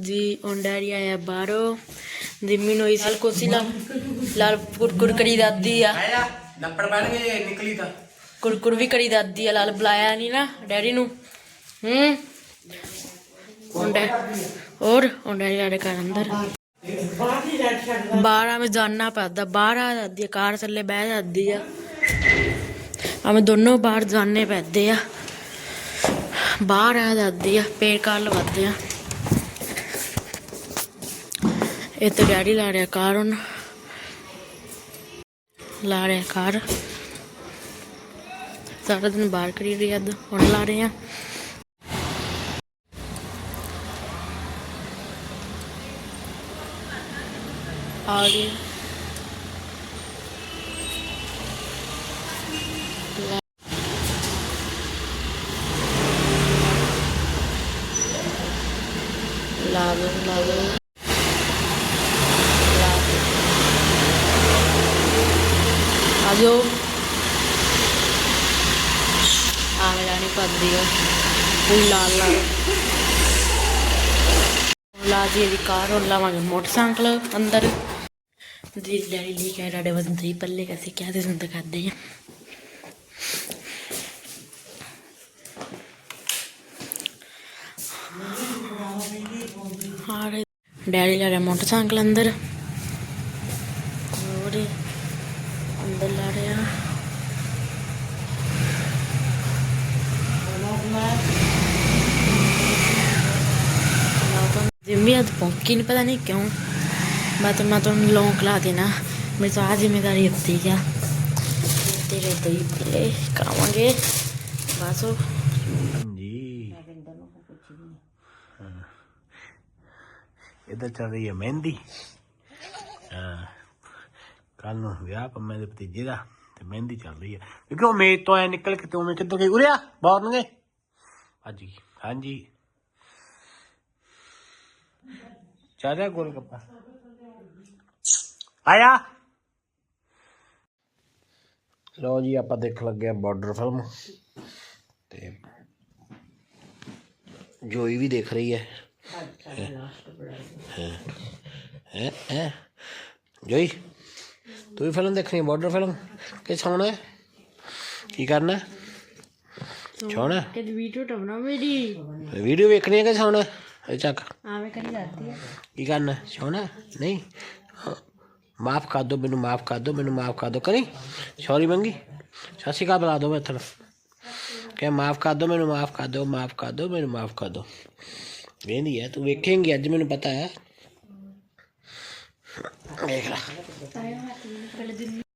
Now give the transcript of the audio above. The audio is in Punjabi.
ਜੀ ਡੈਡੀ ਆਇਆ ਬਾਹਰੋਂ। ਜਿੰਮੀ ਨੂੰ ਇਸ ਕੋਸੀ ਲਾਲ ਕੁਰਕੁਰ ਕਰੀ ਦਾਦੀ ਆ। ਆਇਆ ਨੱਪੜ ਬਣ ਗਏ ਨਿਕਲੀ ਤਾਂ। ਕੁਰਕੁਰ ਵੀ ਕਰੀ ਦਾਦੀ ਆ ਲਾਲ ਬੁਲਾਇਆ ਨਹੀਂ ਨਾ ਡੈਡੀ ਨੂੰ। ਹੂੰ। ਹੁਣ ਡੈ ਹੋਰ ਹੁਣ ਡੈਡੀ ਸਾਡੇ ਘਰ ਅੰਦਰ। ਬਾਹਰ ਆਵੇਂ ਜਾਣਾ ਪੈਂਦਾ ਬਾਹਰ ਆ ਜਾਂਦੀ ਆ ਕਾਰ ਥੱਲੇ ਬਹਿ ਜਾਂਦੀ ਆ। ਆਵੇਂ ਦੋਨੋਂ ਬਾਹਰ ਜਾਣੇ ਪੈਂਦੇ ਆ। ਬਾਹਰ ਆ ਜਾਂਦੀ ਆ ਪੇੜ ਕਾਰ ਲਵਾਦੇ ਆ। ਇਹ ਤੇ ਡੈਡੀ ਲਾ ਰਿਹਾ ਕਾਰ ਹੁਣ। ਲਾ ਰਿਹਾ ਕਾਰ। ਸਾਰਾ ਦਿਨ ਬਾਹਰ ਕਰੀ ਰਹੀ ਅੱਜ ਹੁਣ ਲਾ ਰਹੇ ਆ। ਆ ਗਈ। ਲਾ ਦੋ ਲਾ ਦੋ ਲਾ ਦੋ ਆ ਜਾਓ ਆ ਜਾਣੀ ਪੱਦੀ ਆ ਫੁੱਲ ਲਾਲ ਲਾਲ ਲਾ ਦੀ ਦੀ ਕਾਰ और ਲਾਵਾਂਗੇ ਮੋਟਰਸਾਈਕਲ ਅੰਦਰ। ਜੀ ਡੈਡੀ ਲਈ ਕਹਿ ਡਾਡੇ ਵਜ਼ਨ ਤੇ ਪੱਲੇ ਕੈਸੇ ਕਿਆ ਦੇ ਸੰਦ ਕਰਦੇ ਆ। ਹਾਂ ਡੈਡੀ ਲਾ ਰਿਹਾ ਮੋਟਰਸਾਈਕਲ ਅੰਦਰ। ਹੋਰ। আলহামদুলিল্লাহ রিয়া जिम्मेदार पहुँची नहीं पता नहीं क्यों मैं तो मैं तो उन लोगों को ला देना मेरी तो आज जिम्मेदारी होती क्या तेरे तो ही पहले करावे बस इधर चल रही है मेहंदी हाँ ਕੱਲ ਨੂੰ ਵਿਆਹ ਪੰਮੇ ਦੇ ਭਤੀਜੇ ਦਾ ਤੇ ਮਹਿੰਦੀ ਚੱਲ ਰਹੀ ਹੈ ਕਿਉਂਕਿ ਉਹ ਮੇਜ ਤੋਂ ਐ ਨਿਕਲ ਕੇ ਤੂੰ ਮੈਂ ਕਿੱਧਰ ਗਈ? ਉਰਿਆ ਬੋਲਣਗੇ ਹਾਂਜੀ ਹਾਂਜੀ। ਚੱਲ ਰਿਹਾ ਗੋਲ ਗੱਪਾ? ਆਇਆ। ਲੋ ਜੀ ਆਪਾਂ ਦੇਖ ਲੱਗੇ ਆ ਬਾਰਡਰ ਫਿਲਮ ਤੇ ਜੋਈ ਵੀ ਦੇਖ ਰਹੀ ਹੈ ਹੈ ਹੈ। ਜੋਈ? ਤੂੰ ਵੀ ਫਿਲਮ ਦੇਖਣੀ ਬਾਰਡਰ ਫਿਲਮ ਕਿ ਸੌਣਾ ਹੈ ਕੀ ਕਰਨਾ ਹੈ? ਸੌਣਾ ਹੈ? कि वीडियो टपना मेरी ਵੀਡੀਓ ਵੇਖਣੀ ਹੈ ਕਿ ਸੌਣਾ ਹੈ? ਇਹ ਚੱਕ आवे करी जाती है ਕੀ ਕਰਨਾ ਹੈ? ਸੌਣਾ ਹੈ? ਨਹੀਂ ਹਾਂ। ਮਾਫ ਕਰ ਦੋ ਮੈਨੂੰ ਮਾਫ ਕਰ ਦੋ ਮੈਨੂੰ ਮਾਫ ਕਰ ਦੋ ਕਰੀ ਸੌਰੀ ਮੰਗੀ ਸਤਿ ਸ਼੍ਰੀ ਅਕਾਲ ਬੁਲਾ ਦੋ ਮੈਂ ਇੱਥੇ ਕਿ ਮਾਫ ਕਰ ਦੋ ਮੈਨੂੰ ਮਾਫ ਕਰ ਦੋ ਮਾਫ ਕਰ ਦੋ ਮੈਨੂੰ ਮਾਫ ਕਰ ਦੋ ਵੇਂਦੀ ਹੈ ਤੂੰ ਵੇਖੇਂਗੀ ਅੱਜ ਮੈਨੂੰ ਪਤਾ ਹੈ ਦੇਖ ਲੈ après le demi.